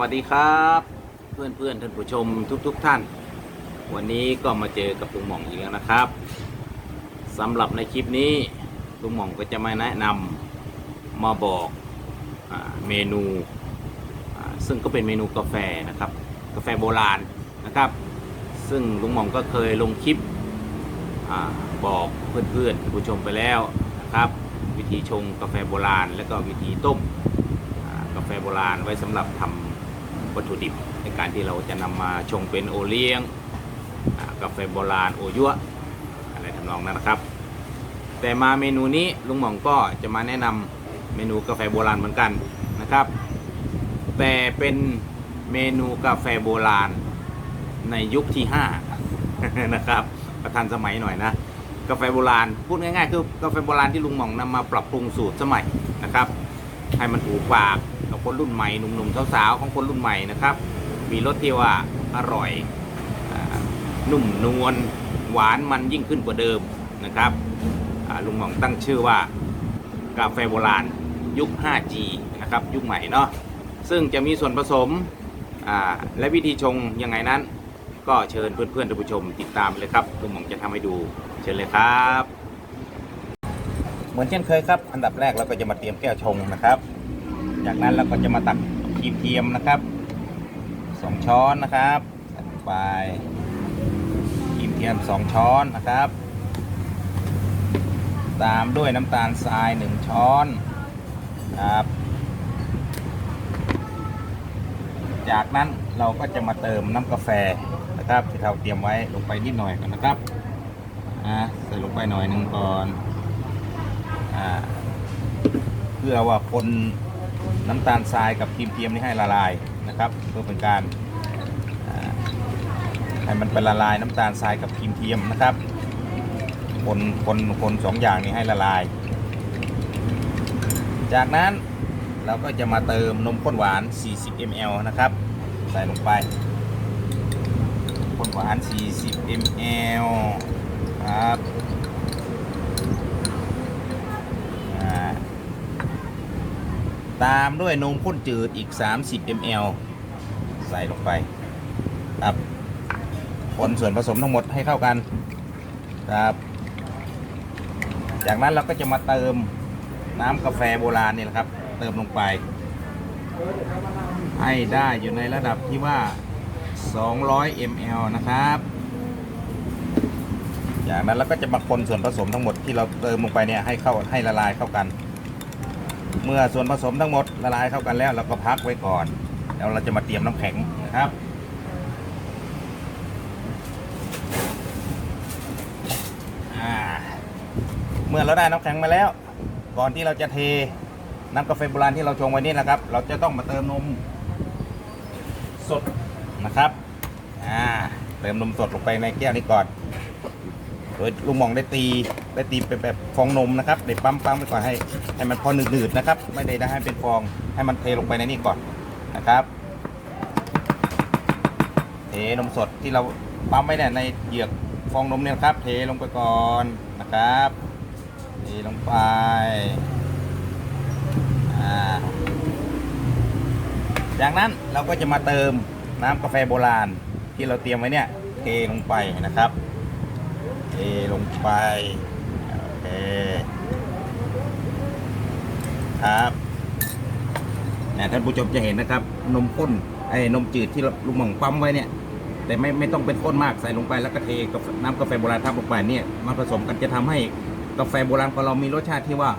วัสดีครับ เพื่อนเพื่อนท่านผู้ชมทุกๆทท่าน วันนี้ก็มาเจอกับลุงหม่องอีกแล้วนะครับสำหรับในคลิปนี้ลุงหม่องก็จะมาแนะนำมาบอกอเมนูซึ่งก็เป็นเมนูกาแฟนะครับ กาแฟโบราณนะครับ ซึ่งลุงหม่องก็เคยลงคลิปอบอกเพื่อนๆท่านผู้ชมไปแล้วนะครับ วิธีชงกาแฟโบราณ และก็วิธีต้มกาแฟโบราณไว้สำหรับทำ วัตถุดิบ ในการที่เราจะนำมาชงเป็นโอเลี้ยงกาแฟโบราณโอยั่วอะไรทำนองนั้นนะครับ แต่มาเมนูนี้ลุงหม่องก็จะมาแนะนำเมนูกาแฟโบราณเหมือนกันนะครับ แต่เป็นเมนูกาแฟโบราณในยุคที่ 5 นะครับ ประทันสมัยหน่อยนะ กาแฟโบราณพูดง่ายๆคือกาแฟโบราณที่ลุงหม่องนำมาปรับปรุงสูตรสมัยนะครับ ให้มันถูกปาก กับคนรุ่นใหม่หนุ่มๆสาวๆของคนรุ่นใหม่นะครับ มีรสที่ว่าอร่อยอนุ่มนวลหวานมันยิ่งขึ้นกว่าเดิมนะครับลุงหม่องตั้งชื่อว่ากาแฟโบราณยุค 5G นะครับยุคใหม่เนาะซึ่งจะมีส่วนผสมและวิธีชงยังไงนั้น ก็เชิญเพื่อนๆท่านผู้ชมติดตามเลยครับลุงหม่องจะทำให้ดูเชิญเลยครับ เหมือนเช่นเคยครับ อันดับแรกเราก็จะมาเตรียมแก้วชงนะครับ จากนั้นเราก็จะมาตักครีมเทียมนะครับสองช้อนนะครับใส่ลงไปครีมเทียมสองช้อนนะครับ ตามด้วยน้ำตาลทรายหนึ่งช้อนครับ จากนั้นเราก็จะมาเติมน้ำกาแฟนะครับที่เราเตรียมไว้ลงไปนิดหน่อยกันนะครับอ่าใส่ลงไปหน่อยหนึ่งก่อนอ่าเพื่อว่าคน น้ำตาลทรายกับครีมเทียมนี่ให้ละลายนะครับเพื่อเป็นการให้มันไปละลายน้ำตาลทรายกับครีมเทียมนะครับคนคนคนสองอย่างนี้ให้ละลาย จากนั้นเราก็จะมาเติมนมข้นหวาน 40 ml นะครับ ใส่ลงไปข้นหวาน 40 ml ครับ อ่า ตามด้วยนมข้นจืดอีก 30 ml ใส่ลงไปครับคนส่วนผสมทั้งหมดให้เข้ากันครับ จากนั้นเราก็จะมาเติมน้ำกาแฟโบราณนี่แหละครับ เติมลงไป ให้ได้อยู่ในระดับที่ว่า 200 ml นะครับ จากนั้นเราก็จะมาคนส่วนผสมทั้งหมดที่เราเติมลงไปเนี่ยให้เข้าให้ละลายเข้ากัน เมื่อส่วนผสมทั้งหมดละลายเข้ากันแล้วเราก็พักไว้ก่อน แล้วเราจะมาเตรียมน้ำแข็งนะครับ เมื่อเราได้น้ำแข็งมาแล้ว ก่อนที่เราจะเทน้ำกาแฟโบราณที่เราชงไว้นี่นะครับ เราจะต้องมาเติมนมสดนะครับเติมนมสดลงไปในแก้วนี้ก่อน โดยลุงหมองได้ตีได้ตีเป็นแบบฟองนมนะครับได้ปั๊มปั๊มไปก่อนให้ให้มันพอหนืดๆนะครับ ไม่ได้ได้ให้เป็นฟองให้มันเทลงไปในนี่ก่อนนะครับเทนมสดที่เราปั๊มไว้เนี่ยในเหยือกฟองนมเนี่ยครับ เทลงไปก่อนนะครับเทลงไปอ่าจากนั้นเราก็จะมาเติมน้ำกาแฟโบราณที่เราเตรียมไว้เนี่ยเทลงไปนะครับ ลงไป โอเค ครับนี่ยท่านผู้ชมจะเห็นนะครับ นมข้นไอ้นมจืดที่เราลุงหม่องปั๊มไว้เนี่ย แต่ไม่ไม่ต้องเป็นข้นมากใส่ลงไปแล้วก็เทกับน้ำกาแฟโบราณทับลงไปเนี่ยมาผสมกันจะทำให้กาแฟโบราณของเรามีรสชาติที่ว่า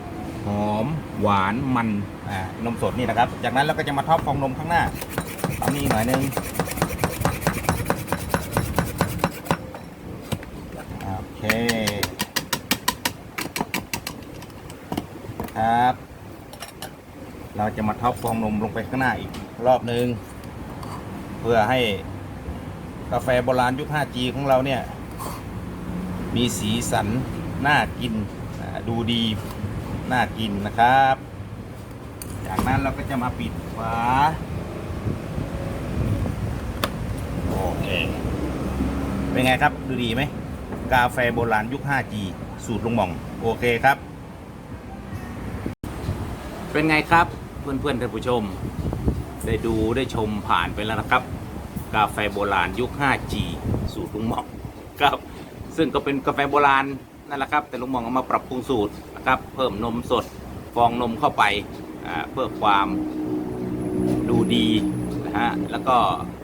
หอมหวานมันอ่านมสดนี่นะครับ จากนั้นเราก็จะมาท็อปฟองนมข้างหน้าตามนี้หน่อยนึง โอ เค ครับ เราจะมาท็อปฟองนมลงไปข้างหน้าอีกรอบหนึ่งเพื่อให้กาแฟโบราณยุค 5G ของเราเนี่ย มีสีสัน น่ากิน ดูดี น่ากินนะครับ จากนั้นเราก็จะมาปิดฝาโอเค เป็นไงครับ ดูดีไหม กาแฟโบราณยุค 5G สูตรลุงหม่อง โอเคครับ เป็นไงครับเพื่อนๆท่านผู้ชม ได้ดูได้ชมผ่านไปแล้วนะครับ กาแฟโบราณยุค 5G สูตรลุงหม่องครับ ซึ่งก็เป็นกาแฟโบราณนั่นแหละครับ แต่ลุงหม่องเอามาปรับปรุงสูตรนะครับ เพิ่มนมสดฟองนมเข้าไปเพื่อความดูดีนะฮะแล้วก็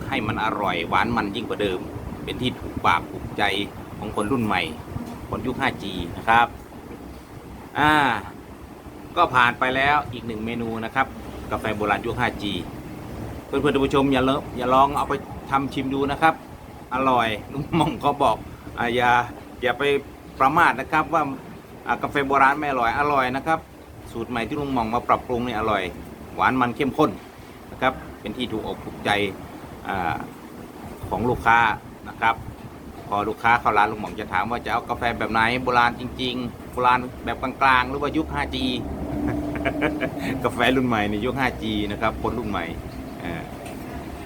ให้มันอร่อยหวานมันยิ่งกว่าเดิม เป็นที่ถูกปากถูกใจ ของคนรุ่นใหม่ คนยุค 5G นะครับ อ่า ก็ผ่านไปแล้วอีกหนึ่งเมนูนะครับ กาแฟโบราณยุค 5G เพื่อนๆท่านผู้ชมอย่าเลอะอย่าลองเอาไปทำชิมดูนะครับ อร่อยลุงหม่องก็บอกอย่าอย่าไปประมาทนะครับว่ากาแฟโบราณไม่อร่อยอร่อยนะครับ สูตรใหม่ที่ลุงหม่องมาปรับปรุงนี่อร่อย หวานมันเข้มข้นนะครับ เป็นที่ถูกอกถูกใจอของลูกค้านะครับ พอลูกค้าเข้าร้านลุงหม่องจะถามว่าจะเอากาแฟแบบไหนโบราณจริง ๆ โบราณแบบกลางๆ หรือว่ายุค 5G กาแฟรุ่นใหม่ในยุค 5G นะครับคนรุ่นใหม่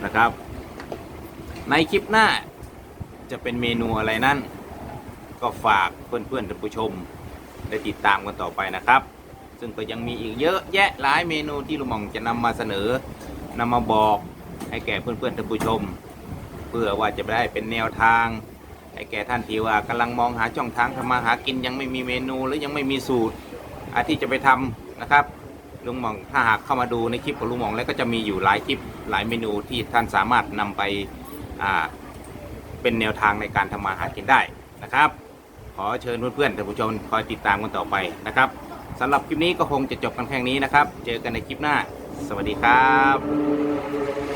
นะครับ ในคลิปหน้าจะเป็นเมนูอะไรนั้น ก็ฝากเพื่อนๆท่านผู้ชมได้ติดตามกันต่อไปนะครับ ซึ่งก็ยังมีอีกเยอะแยะหลายเมนูที่ลุงหม่องจะนำมาเสนอนำมาบอกให้แก่เพื่อนๆท่านผู้ชม เพื่อว่าจะได้เป็นแนวทาง แก่ท่านที่ว่ากำลังมองหาช่องทางทำมาหากินยังไม่มีเมนูหรือยังไม่มีสูตรอาที่จะไปทำนะครับลุงหมองถ้าหากเข้ามาดูในคลิปของลุงหมองแล้วก็จะมีอยู่หลายคลิปหลายเมนูที่ท่านสามารถนำไปเป็นแนวทางในการทำมาหากินได้นะครับ ขอเชิญเพื่อนๆท่านผู้ชมคอยติดตามกันต่อไปนะครับสำหรับคลิปนี้ก็คงจะจบกันแค่นี้นะครับ เจอกันในคลิปหน้า สวัสดีครับ